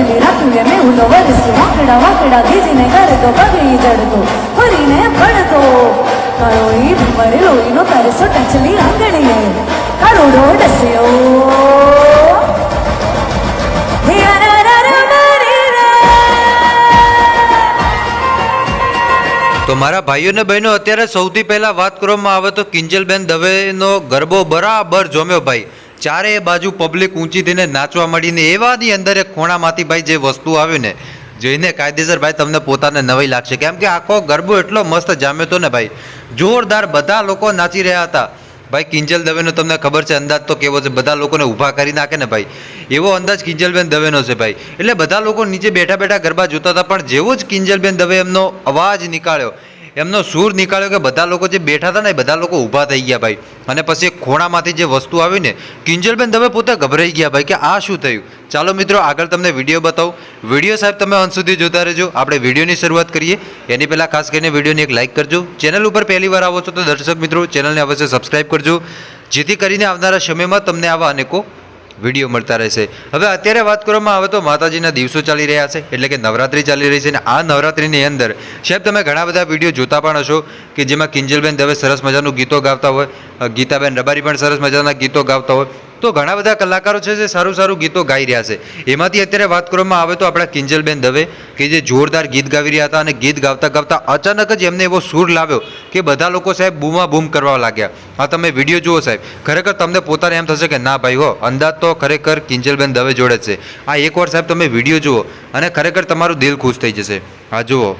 એકલી રાખ્યું એમે ઉલો વરસ્યો વાંકડા વાંકડા ગીજીને કરે તો પગે ઈ ફરીને પડતો. ઈ ભમરે લોહીનો તરસો ટચલી આંગણીએ. કરોડો ડસ્યો. તો મારા ભાઈઓ ને બહેનો, અત્યારે સૌથી પહેલા વાત કરવામાં આવે તો કિંજલબેન દવેનો ગરબો બરાબર જોમ્યો ભાઈ. ચારે બાજુ પબ્લિક ઊંચી થઈને નાચવા મળીને એવાની અંદર એક ખૂણામાંથી ભાઈ જે વસ્તુ આવ્યું ને, જોઈને કાયદેસર ભાઈ તમને પોતાને નવાઈ લાગશે. કેમ કે આખો ગરબો એટલો મસ્ત જામ્યો હતો ને ભાઈ. જોરદાર બધા લોકો નાચી રહ્યા હતા. ભાઈ, કિંજલ દવેનો તમને ખબર છે, અંદાજ તો કેવો છે, બધા લોકોને ઊભા કરી નાખે ને ભાઈ. એવો અંદાજ કિંજલબેન દવેનો છે ભાઈ. એટલે બધા લોકો નીચે બેઠા બેઠા ગરબા જોતા હતા, પણ જેવો જ કિંજલબેન દવે એમનો અવાજ નીકાળ્યો. એમનો સૂર નીકાળ્યો કે બધા લોકો જે બેઠા હતા ને બધા લોકો ઊભા થઈ ગયા ભાઈ. અને પછી ખૂણામાંથી જે વસ્તુ આવી ને, કિંજલબેન તમે પોતે ગભરાઈ ગયા ભાઈ કે આ શું થયું? ચાલો મિત્રો, આગળ તમને વીડિયો બતાવું. વીડિયો સાહેબ તમે અંત સુધી જોતા રહેજો. આપણે વિડીયોની શરૂઆત કરીએ. એની પહેલાં ખાસ કરીને વિડીયોને એક લાઇક કરજો. ચેનલ ઉપર પહેલી વાર આવો છો તો દર્શક મિત્રો, ચેનલને અવશ્ય સબસ્ક્રાઇબ કરજો. જેથી કરીને આવનારા સમયમાં તમને આવા અનેકો વીડિયો મળતા રહેશે. હવે અત્યારે વાત કરવામાં આવે તો માતાજીના દિવસો ચાલી રહ્યા છે. એટલે કે નવરાત્રિ ચાલી રહી છે અને આ નવરાત્રિની અંદર સાહેબ તમે ઘણા બધા વીડિયો જોતા પણ હશો કે જેમાં કિંજલબેન દવે સરસ મજાનું ગીતો ગાતા હોય ગીતાબેન રબારી પણ સરસ મજાના ગીતો ગાતા હોય. તો ઘણા બધા કલાકારો છે જે સારું સારું ગીતો ગાઈ રહ્યા છે. એમાંથી અત્યારે વાત કરવામાં આવે તો આપણા કિંજલબેન દવે, કે જે જોરદાર ગીત ગાવી રહ્યા હતા અને ગીત ગાવતા ગાવતા અચાનક જ એમને એવો સૂર લાવ્યો કે બધા લોકો સાહેબ બૂમા બૂમ કરવા લાગ્યા. હા તમે વીડિયો જુઓ સાહેબ. ખરેખર તમને પોતાને એમ થશે કે ના ભાઈ હો, અંદાજ તો ખરેખર કિંજલબેન દવે જોડે છે. આ એકવાર સાહેબ તમે વીડિયો જુઓ અને ખરેખર તમારું દિલ ખુશ થઈ જશે. હા જુઓ.